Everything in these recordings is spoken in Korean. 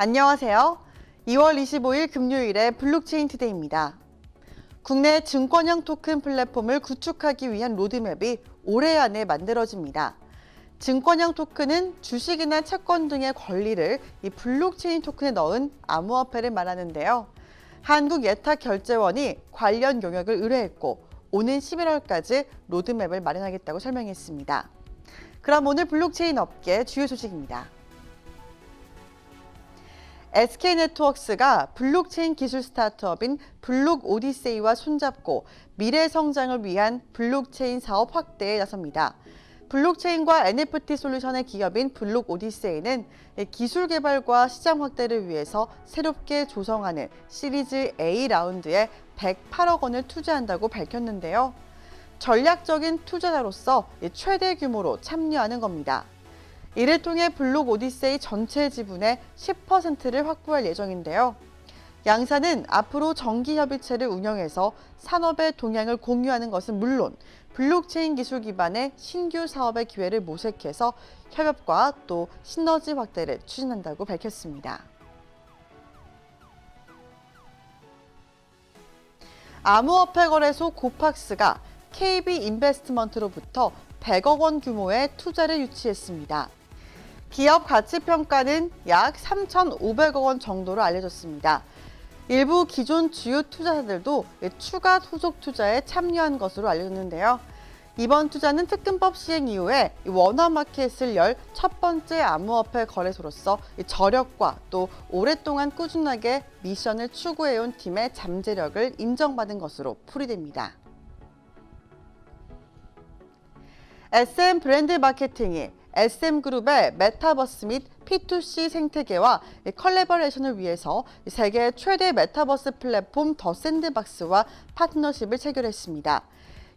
안녕하세요. 2월 25일 금요일의 블록체인 투데이입니다. 국내 증권형 토큰 플랫폼을 구축하기 위한 로드맵이 올해 안에 만들어집니다. 증권형 토큰은 주식이나 채권 등의 권리를 이 블록체인 토큰에 넣은 암호화폐를 말하는데요. 한국예탁결제원이 관련 용역을 의뢰했고 오는 11월까지 로드맵을 마련하겠다고 설명했습니다. 그럼 오늘 블록체인 업계 주요 소식입니다. SK네트워크스가 블록체인 기술 스타트업인 블록 오디세이와 손잡고 미래 성장을 위한 블록체인 사업 확대에 나섭니다. 블록체인과 NFT 솔루션의 기업인 블록 오디세이는 기술 개발과 시장 확대를 위해서 새롭게 조성하는 시리즈 A 라운드에 108억 원을 투자한다고 밝혔는데요. 전략적인 투자자로서 최대 규모로 참여하는 겁니다. 이를 통해 블록 오디세이 전체 지분의 10%를 확보할 예정인데요. 양사는 앞으로 정기협의체를 운영해서 산업의 동향을 공유하는 것은 물론 블록체인 기술 기반의 신규 사업의 기회를 모색해서 협업과 또 시너지 확대를 추진한다고 밝혔습니다. 암호화폐 거래소 고팍스가 KB 인베스트먼트로부터 100억 원 규모의 투자를 유치했습니다. 기업 가치 평가는 약 3,500억 원 정도로 알려졌습니다. 일부 기존 주요 투자자들도 추가 소속 투자에 참여한 것으로 알려졌는데요. 이번 투자는 특근법 시행 이후에 원화 마켓을 열 첫 번째 암호화폐 거래소로서 저력과 또 오랫동안 꾸준하게 미션을 추구해온 팀의 잠재력을 인정받은 것으로 풀이됩니다. SM 브랜드 마케팅이 SM그룹의 메타버스 및 P2C 생태계와 컬래버레이션을 위해서 세계 최대 메타버스 플랫폼 더 샌드박스와 파트너십을 체결했습니다.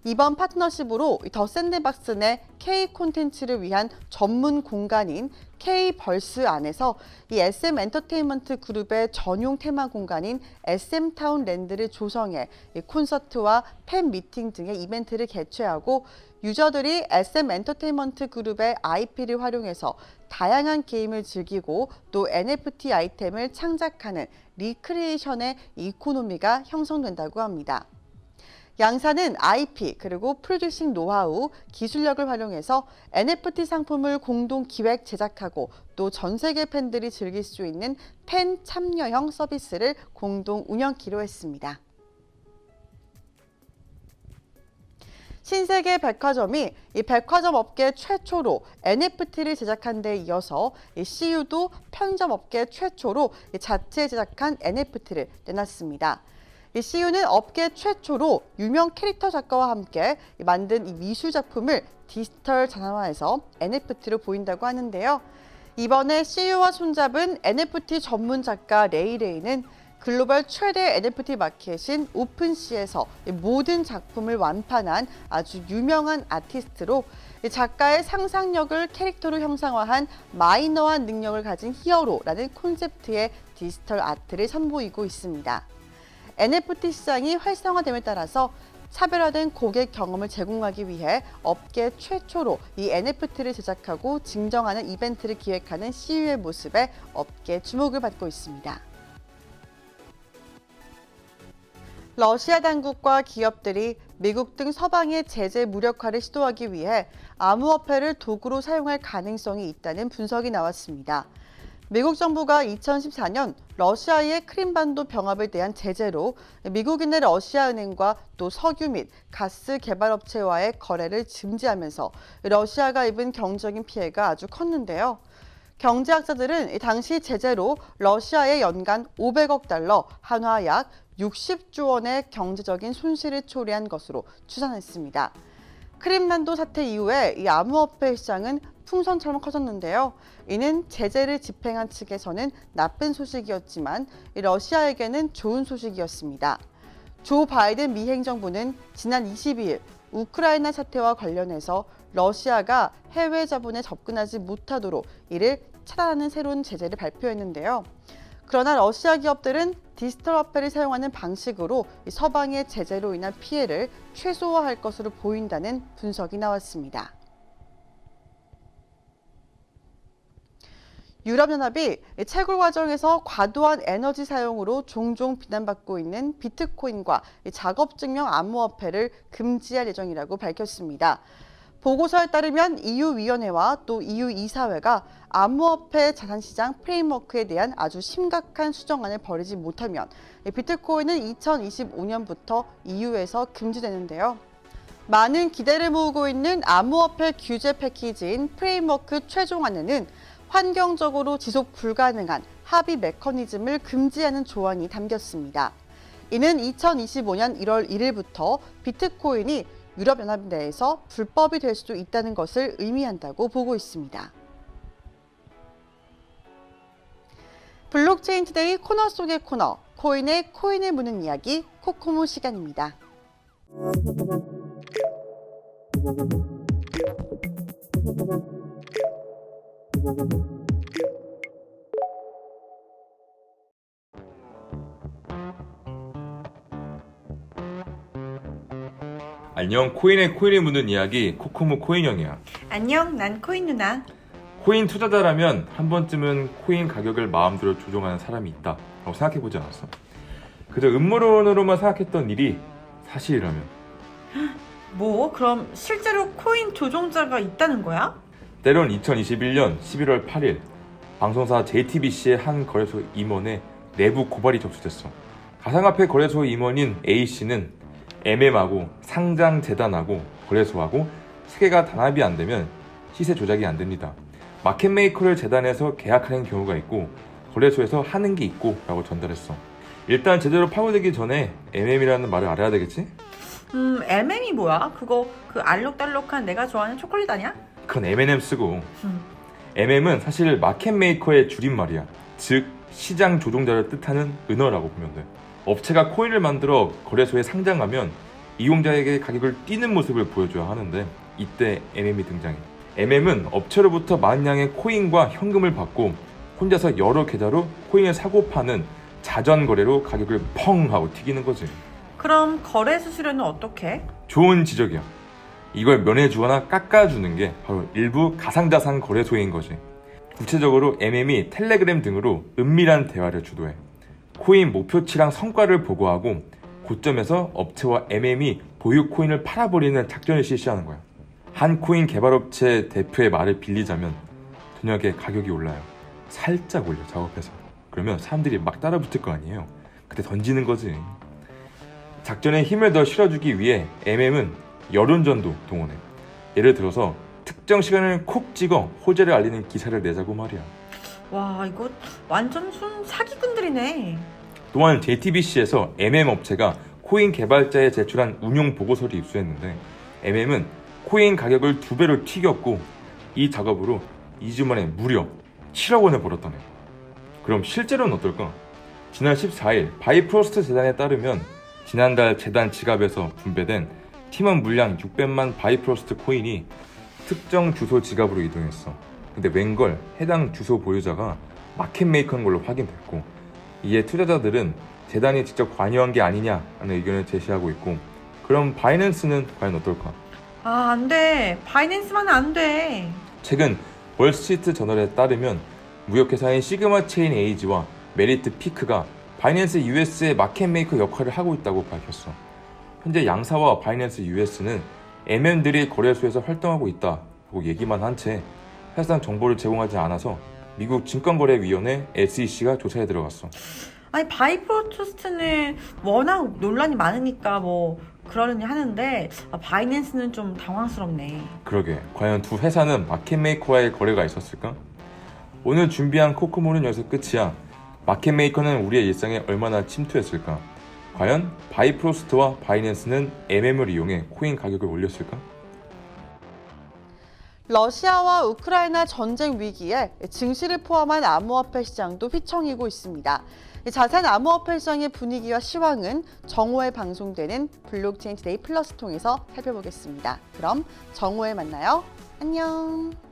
이번 파트너십으로 더 샌드박스 내 K 콘텐츠를 위한 전문 공간인 K 벌스 안에서 이 SM 엔터테인먼트 그룹의 전용 테마 공간인 SM 타운 랜드를 조성해 이 콘서트와 팬 미팅 등의 이벤트를 개최하고 유저들이 SM 엔터테인먼트 그룹의 IP를 활용해서 다양한 게임을 즐기고 또 NFT 아이템을 창작하는 리크리에이션의 이코노미가 형성된다고 합니다. 양사는 IP 그리고 프로듀싱 노하우, 기술력을 활용해서 NFT 상품을 공동 기획 제작하고 또 전 세계 팬들이 즐길 수 있는 팬 참여형 서비스를 공동 운영키로 했습니다. 신세계 백화점이 이 백화점 업계 최초로 NFT를 제작한 데 이어서 이 CU도 편점 업계 최초로 이 자체 제작한 NFT를 내놨습니다. 이 CU는 업계 최초로 유명 캐릭터 작가와 함께 만든 이 미술 작품을 디지털 전환화해서 NFT로 보인다고 하는데요. 이번에 CU와 손잡은 NFT 전문 작가 레이레이는 글로벌 최대 NFT 마켓인 오픈시에서 모든 작품을 완판한 아주 유명한 아티스트로 작가의 상상력을 캐릭터로 형상화한 마이너한 능력을 가진 히어로라는 콘셉트의 디지털 아트를 선보이고 있습니다. NFT 시장이 활성화됨에 따라서 차별화된 고객 경험을 제공하기 위해 업계 최초로 이 NFT를 제작하고 증정하는 이벤트를 기획하는 CU의 모습에 업계 주목을 받고 있습니다. 러시아 당국과 기업들이 미국 등 서방의 제재 무력화를 시도하기 위해 암호화폐를 도구로 사용할 가능성이 있다는 분석이 나왔습니다. 미국 정부가 2014년 러시아의 크림반도 병합에 대한 제재로 미국인의 러시아 은행과 또 석유 및 가스 개발업체와의 거래를 금지하면서 러시아가 입은 경제적인 피해가 아주 컸는데요. 경제학자들은 당시 제재로 러시아의 연간 500억 달러, 한화 약 60조 원의 경제적인 손실을 초래한 것으로 추산했습니다. 크림반도 사태 이후에 이 암호화폐 시장은 풍선처럼 커졌는데요. 이는 제재를 집행한 측에서는 나쁜 소식이었지만 이 러시아에게는 좋은 소식이었습니다. 조 바이든 미 행정부는 지난 22일 우크라이나 사태와 관련해서 러시아가 해외 자본에 접근하지 못하도록 이를 차단하는 새로운 제재를 발표했는데요. 그러나 러시아 기업들은 디지털 화폐를 사용하는 방식으로 이 서방의 제재로 인한 피해를 최소화할 것으로 보인다는 분석이 나왔습니다. 유럽연합이 채굴 과정에서 과도한 에너지 사용으로 종종 비난받고 있는 비트코인과 작업증명 암호화폐를 금지할 예정이라고 밝혔습니다. 보고서에 따르면 EU 위원회와 또 EU 이사회가 암호화폐 자산시장 프레임워크에 대한 아주 심각한 수정안을 벌이지 못하면 비트코인은 2025년부터 EU에서 금지되는데요. 많은 기대를 모으고 있는 암호화폐 규제 패키지인 프레임워크 최종안에는 환경적으로 지속 불가능한 합의 메커니즘을 금지하는 조항이 담겼습니다. 이는 2025년 1월 1일부터 비트코인이 유럽연합 내에서 불법이 될 수도 있다는 것을 의미한다고 보고 있습니다. 블록체인 투데이 코너 속의 코너, 코인의 코인을 무는 이야기, 코코모 시간입니다. 안녕 코인의 코인을 묻는 이야기 코코모 코인형이야 안녕, 난 코인 누나. 코인 투자자라면 한 번쯤은 코인 가격을 마음대로 조종하는 사람이 있다 라고 생각해보지 않았어? 그저 음모론으로만 생각했던 일이 사실이라면 뭐? 그럼 실제로 코인 조종자가 있다는 거야? 때론 2021년 11월 8일 방송사 JTBC의 한 거래소 임원의 내부 고발이 접수됐어 가상화폐 거래소 임원인 A씨는 MM하고 상장 재단하고 거래소하고 세 개가 단합이 안 되면 시세 조작이 안 됩니다. 마켓메이커를 재단해서 계약하는 경우가 있고 거래소에서 하는 게 있고 라고 전달했어. 일단 제대로 파고들기 전에 MM이라는 말을 알아야 되겠지? 음, MM이 뭐야? 그거 그 알록달록한 내가 좋아하는 초콜릿 아니야? 그건 M&M 쓰고 음. MM은 사실 마켓 메이커의 줄임말이야. 즉 시장 조종자를 뜻하는 은어라고 보면 돼. 업체가 코인을 만들어 거래소에 상장하면 이용자에게 가격을 띄는 모습을 보여줘야 하는데 이때 MM이 등장해. MM은 업체로부터 많은 양의 코인과 현금을 받고 혼자서 여러 계좌로 코인을 사고 파는 자전 거래로 가격을 펑 하고 튀기는 거지. 그럼 거래 수수료는 어떻게? 좋은 지적이야. 이걸 면해주거나 깎아주는 게 바로 일부 가상자산 거래소인 거지. 구체적으로 MM이 텔레그램 등으로 은밀한 대화를 주도해. 코인 목표치랑 성과를 보고하고 고점에서 업체와 MM이 보유 코인을 팔아버리는 작전을 실시하는 거야. 한 코인 개발업체 대표의 말을 빌리자면 저녁에 가격이 올라요. 살짝 올려 작업해서. 그러면 사람들이 막 따라붙을 거 아니에요. 그때 던지는 거지. 작전에 힘을 더 실어주기 위해 MM은 여론전도 동원해. 예를 들어서 특정 시간을 콕 찍어 호재를 알리는 기사를 내자고 말이야. 와, 이거 완전 순 사기꾼들이네. 또한 JTBC에서 MM 업체가 코인 개발자에 제출한 운용 보고서를 입수했는데 MM은 코인 가격을 두 배로 튀겼고 이 작업으로 2주 만에 무려 7억 원을 벌었다네. 그럼 실제로는 어떨까? 지난 14일 바이프로스트 재단에 따르면 지난달 재단 지갑에서 분배된 팀원 물량 600만 바이프로스트 코인이 특정 주소 지갑으로 이동했어. 근데 웬걸 해당 주소 보유자가 마켓메이커인 걸로 확인됐고 이에 투자자들은 재단이 직접 관여한 게 아니냐라는 의견을 제시하고 있고 그럼 바이낸스는 과연 어떨까? 아, 안 돼. 바이낸스만은 안 돼. 최근 월스트리트 저널에 따르면 무역회사인 시그마 체인 에이지와 메리트 피크가 바이낸스 US의 마켓메이커 역할을 하고 있다고 밝혔어. 현재 양사와 바이낸스 US는 MM들이 거래소에서 활동하고 있다고 얘기만 한 채 사실상 정보를 제공하지 않아서 미국 증권거래위원회 SEC가 조사에 들어갔어. 아니, 바이프로토스트는 워낙 논란이 많으니까 뭐 그러려니 하는데 아, 바이낸스는 좀 당황스럽네. 그러게 과연 두 회사는 마켓메이커와의 거래가 있었을까? 오늘 준비한 코코모는 여기서 끝이야. 마켓메이커는 우리의 일상에 얼마나 침투했을까? 과연 바이프로스트와 바이낸스는 MM을 이용해 코인 가격을 올렸을까? 러시아와 우크라이나 전쟁 위기에 증시를 포함한 암호화폐 시장도 휘청이고 있습니다. 자세한 암호화폐 시장의 분위기와 시황은 정오에 방송되는 블록체인 투데이 플러스 통해서 살펴보겠습니다. 그럼 정오에 만나요. 안녕.